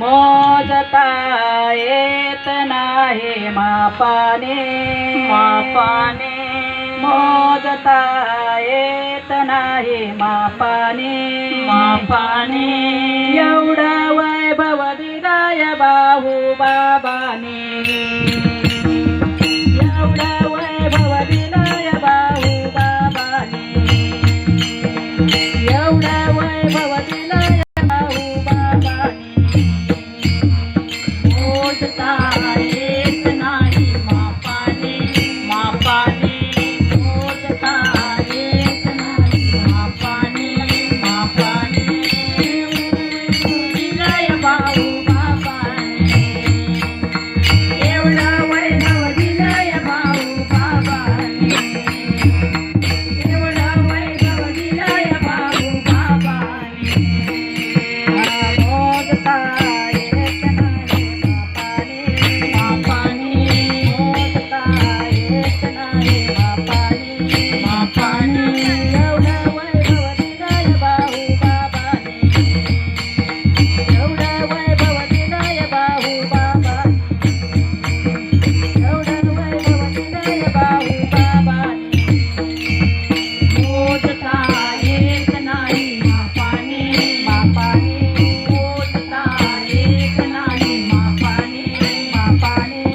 मोजता येत नाही मापाने. मापाने. मोजता येत नाही मापाने. मापाने. एवढा वैभव दिलाय बाहू बाबाने.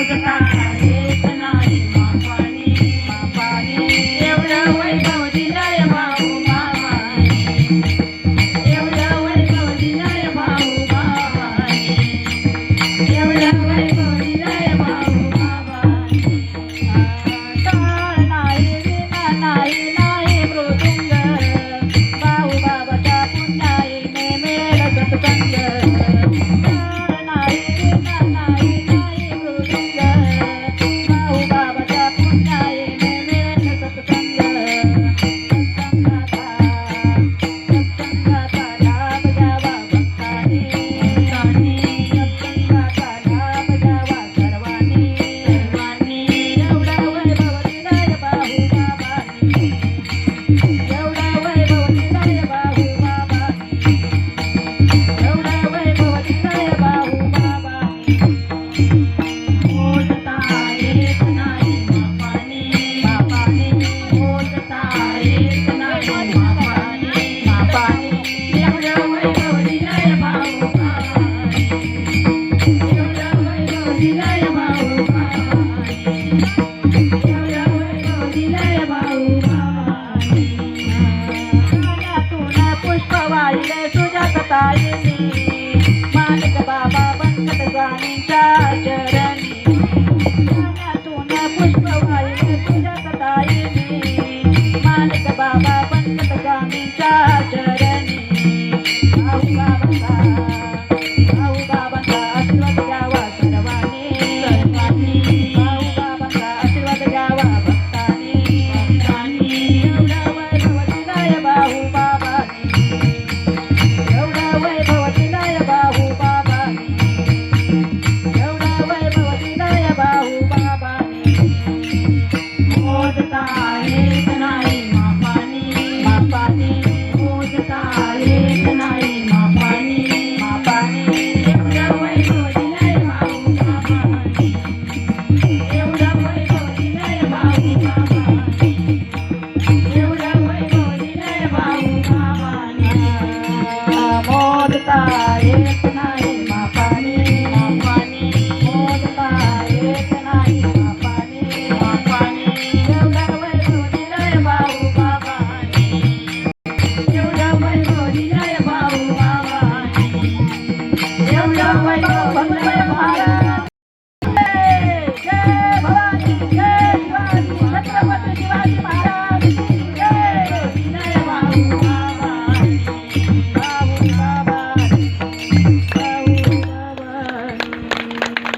Tentang. tá em.